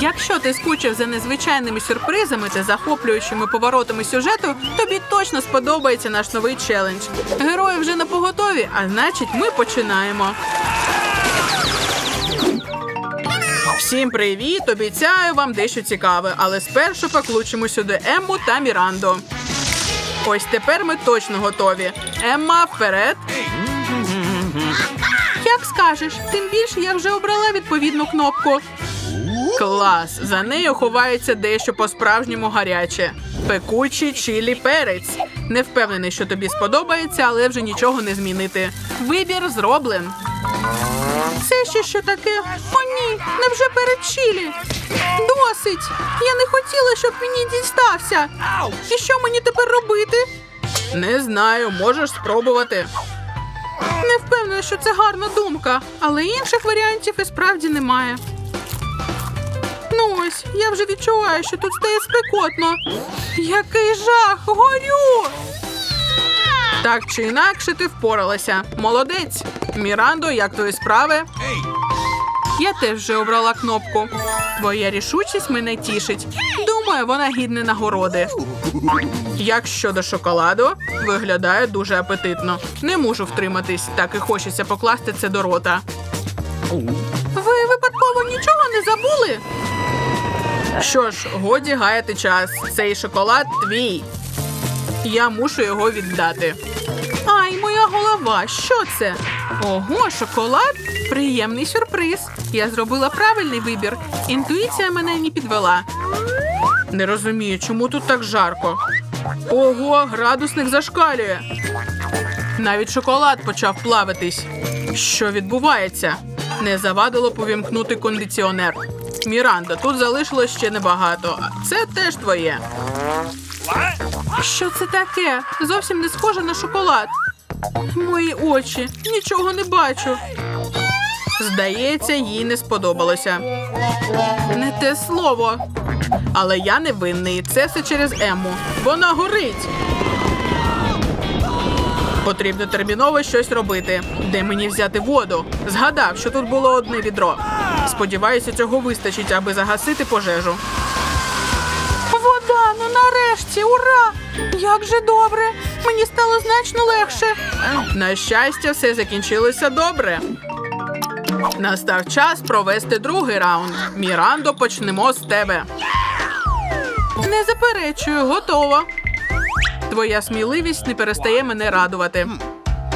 Якщо ти скучив за незвичайними сюрпризами та захоплюючими поворотами сюжету, тобі точно сподобається наш новий челендж. Герої вже на поготові, а значить, ми починаємо. Всім привіт! Обіцяю вам дещо цікаве, але спершу покличемо сюди Емму та Міранду. Ось тепер ми точно готові. Емма, вперед. Як скажеш, тим більше я вже обрала відповідну кнопку. Клас! За нею ховається дещо по-справжньому гаряче. Пекучий чилі перець. Не впевнений, що тобі сподобається, але вже нічого не змінити. Вибір зроблен. Це ще що таке? О, ні, невже перед чилі? Досить! Я не хотіла, щоб мені дістався. І що мені тепер робити? Не знаю, можеш спробувати. Не впевнена, що це гарна думка, але інших варіантів і справді немає. Ну ось, я вже відчуваю, що тут стає спекотно. Який жах! Горю! Так чи інакше ти впоралася. Молодець. Мірандо, як твої справи? Я теж вже обрала кнопку. Твоя рішучість мене тішить. Думаю, вона гідна нагороди. Як щодо шоколаду, виглядає дуже апетитно. Не можу втриматись, так і хочеться покласти це до рота. Ви випадково нічого не забули? Що ж, годі гаяти час. Цей шоколад твій. Я мушу його віддати. Ай, моя голова, що це? Ого, шоколад? Приємний сюрприз. Я зробила правильний вибір. Інтуїція мене не підвела. Не розумію, чому тут так жарко. Ого, градусник зашкалює. Навіть шоколад почав плавитись. Що відбувається? Не завадило повімкнути кондиціонер. Міранда, тут залишилось ще небагато. Це теж твоє. Що це таке? Зовсім не схоже на шоколад. Мої очі, нічого не бачу. Здається, їй не сподобалося. Не те слово. Але я не винний. Це все через Емму. Вона горить. Потрібно терміново щось робити. Де мені взяти воду? Згадав, що тут було одне відро. Сподіваюся, цього вистачить, аби загасити пожежу. Вода, ну нарешті, ура! Як же добре! Мені стало значно легше. На щастя, все закінчилося добре. Настав час провести другий раунд. Мірандо, почнемо з тебе. Не заперечую, готово. Твоя сміливість не перестає мене радувати.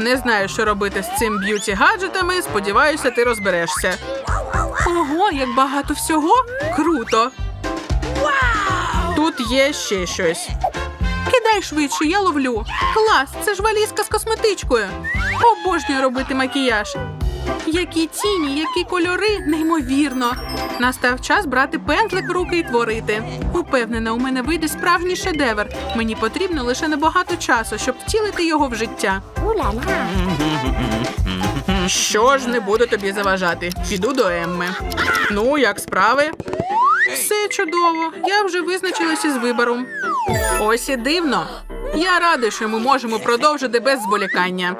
Не знаю, що робити з цим б'юті гаджетами. Сподіваюся, ти розберешся. Ого, як багато всього! Круто! Тут є ще щось. Кидай швидше, я ловлю. Клас, це ж валізка з косметичкою. Обожнюю робити макіяж. Які тіні, які кольори, неймовірно. Настав час брати пензлик в руки і творити. Упевнена, у мене вийде справжній шедевр. Мені потрібно лише небагато часу, щоб втілити його в життя. Що ж не буду тобі заважати? Піду до Емми. Ну, як справи? Все чудово. Я вже визначилася з вибором. Ось і дивно. Я радий, що ми можемо продовжити без зволікання.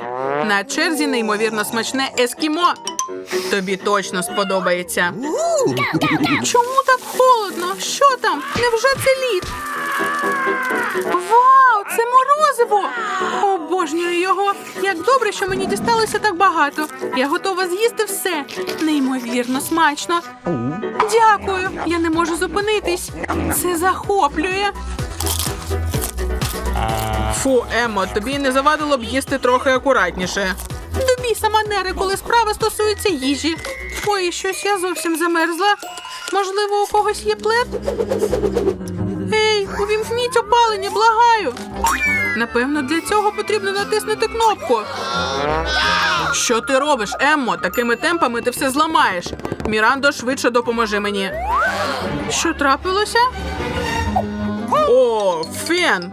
На черзі неймовірно смачне ескімо. Тобі точно сподобається. Чому так холодно? Що там? Невже це лід? Вау, це морозиво! Обожнюю його. Як добре, що мені дісталося так багато. Я готова з'їсти все. Неймовірно смачно. Дякую. Я не можу зупинитись. Це захоплює. Фу, Емо, тобі не завадило б їсти трохи акуратніше. До біса манери, коли справа стосується їжі. Ой, щось я зовсім замерзла. Можливо, у когось є плед? Ей, увімкніть опалення, благаю. Напевно, для цього потрібно натиснути кнопку. Що ти робиш, Еммо? Такими темпами ти все зламаєш. Мірандо, швидше допоможи мені. Що трапилося? О, фен!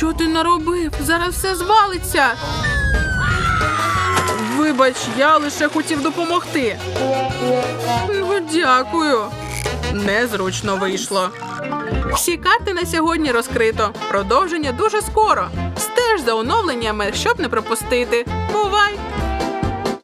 Що ти наробив? Зараз все звалиться. Вибач, я лише хотів допомогти. Дякую. Незручно вийшло. Всі карти на сьогодні розкрито. Продовження дуже скоро. Стеж за оновленнями, щоб не пропустити. Бувай!